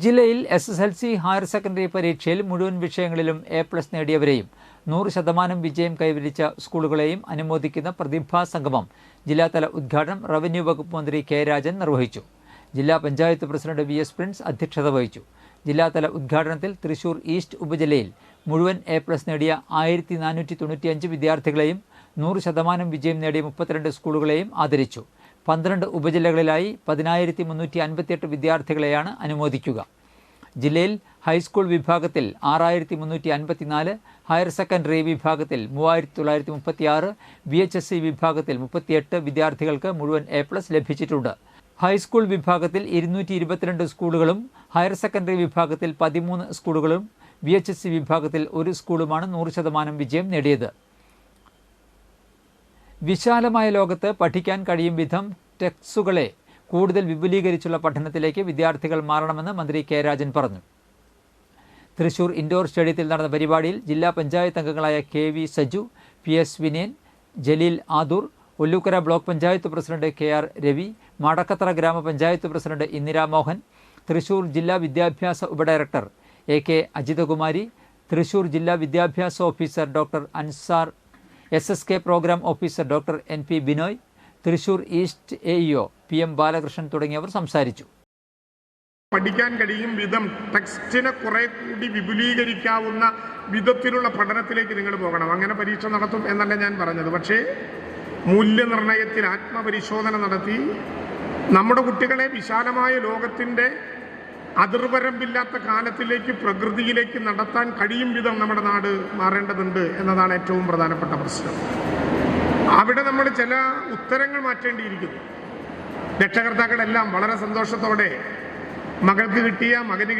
ജില്ലയിൽ S S L C higher secondary പരീക്ഷയിൽ മുഴുവൻ വിഷയങ്ങളിലും എ പ്ലസ് നേടിയവരെയും നൂറ് ശതമാനം വിജയം കൈവരിച്ച സ്കൂളുകളെയും അനുമോദിക്കുന്ന പ്രതിഭാ സംഗമം ജില്ലാതല ഉദ്ഘാടനം റവന്യൂ വകുപ്പ് മന്ത്രി കെ രാജൻ നിർവഹിച്ചു. ജില്ലാ panchayat president V S Prince അധ്യക്ഷത വഹിച്ചു. ജില്ലാതല ഉദ്ഘാടനത്തിൽ തൃശൂർ ഈസ്റ്റ് ഉപജില്ലയിൽ മുഴുവൻ എ പ്ലസ് നേടിയ ആയിരത്തി നാനൂറ്റി തൊണ്ണൂറ്റിയഞ്ച് വിദ്യാർത്ഥികളെയും നൂറ് ശതമാനം വിജയം നേടിയ മുപ്പത്തിരണ്ട് സ്കൂളുകളെയും ആദരിച്ചു. പന്ത്രണ്ട് ഉപജില്ലകളിലായി പതിനായിരത്തി മുന്നൂറ്റി അൻപത്തിയെട്ട് വിദ്യാർത്ഥികളെയാണ് അനുമോദിക്കുക. ജില്ലയിൽ ഹൈസ്കൂൾ വിഭാഗത്തിൽ ആറായിരത്തി മുന്നൂറ്റി അൻപത്തിനാല് ഹയർ സെക്കൻഡറി വിഭാഗത്തിൽ മൂവായിരത്തി തൊള്ളായിരത്തി മുപ്പത്തിയാറ് ബി എച്ച് എസ് സി വിഭാഗത്തിൽ മുപ്പത്തിയെട്ട് വിദ്യാർത്ഥികൾക്ക് മുഴുവൻ എ പ്ലസ് ലഭിച്ചിട്ടുണ്ട്. ഹൈസ്കൂൾ വിഭാഗത്തിൽ ഇരുന്നൂറ്റി ഇരുപത്തിരണ്ട് സ്കൂളുകളും ഹയർ സെക്കൻഡറി വിഭാഗത്തിൽ പതിമൂന്ന് സ്കൂളുകളും ബി എച്ച് എസ് സി വിഭാഗത്തിൽ ഒരു സ്കൂളുമാണ് നൂറ് ശതമാനം വിജയം നേടിയത്. വിശാലമായ ലോകത്ത് പഠിക്കാൻ കഴിയും വിധം ടെക്സുകളെ കൂടുതൽ വിപുലീകരിച്ചുള്ള പഠനത്തിലേക്ക് വിദ്യാർത്ഥികൾ മാറണമെന്ന് മന്ത്രി കെ രാജൻ പറഞ്ഞു. തൃശൂർ ഇൻഡോർ സ്റ്റേഡിയത്തിൽ നടന്ന പരിപാടിയിൽ ജില്ലാ പഞ്ചായത്ത് അംഗങ്ങളായ K V Saju P S Vinayan Jaleel Adoor Ollukkara block panchayat president K R Ravi Madakkathara ഗ്രാമപഞ്ചായത്ത് പ്രസിഡന്റ് ഇന്ദിരാമോഹൻ തൃശൂർ ജില്ലാ വിദ്യാഭ്യാസ ഉപഡയറക്ടർ എ കെ അജിതകുമാരി തൃശൂർ ജില്ലാ വിദ്യാഭ്യാസ officer doctor Ansar S S K programme officer doctor N P Binoy Thrissur east A EO P M Balakrishnan തുടങ്ങിയവർ സംസാരിച്ചു. പഠിക്കാൻ കഴിയും വിധം ടെക്സ്റ്റിനെ കുറെ കൂടി വിപുലീകരിക്കാവുന്ന വിധത്തിലുള്ള പഠനത്തിലേക്ക് നിങ്ങൾ പോകണം. അങ്ങനെ പരീക്ഷ നടത്തും എന്നല്ല ഞാൻ പറഞ്ഞത്. പക്ഷേ മൂല്യനിർണയത്തിൽ ആത്മപരിശോധന നടത്തി നമ്മുടെ കുട്ടികളെ വിശാലമായ ലോകത്തിന്റെ അതിർവരമ്പില്ലാത്ത കാലത്തിലേക്ക് പ്രകൃതിയിലേക്ക് നടത്താൻ കഴിയും വിധം നമ്മുടെ നാട് മാറേണ്ടതുണ്ട് എന്നതാണ് ഏറ്റവും പ്രധാനപ്പെട്ട പ്രശ്നം. അവിടെ നമ്മൾ ചില ഉത്തരങ്ങൾ മാറ്റേണ്ടിയിരിക്കുന്നു. രക്ഷകർത്താക്കളെല്ലാം വളരെ സന്തോഷത്തോടെ മകൾക്ക് കിട്ടിയ മകന്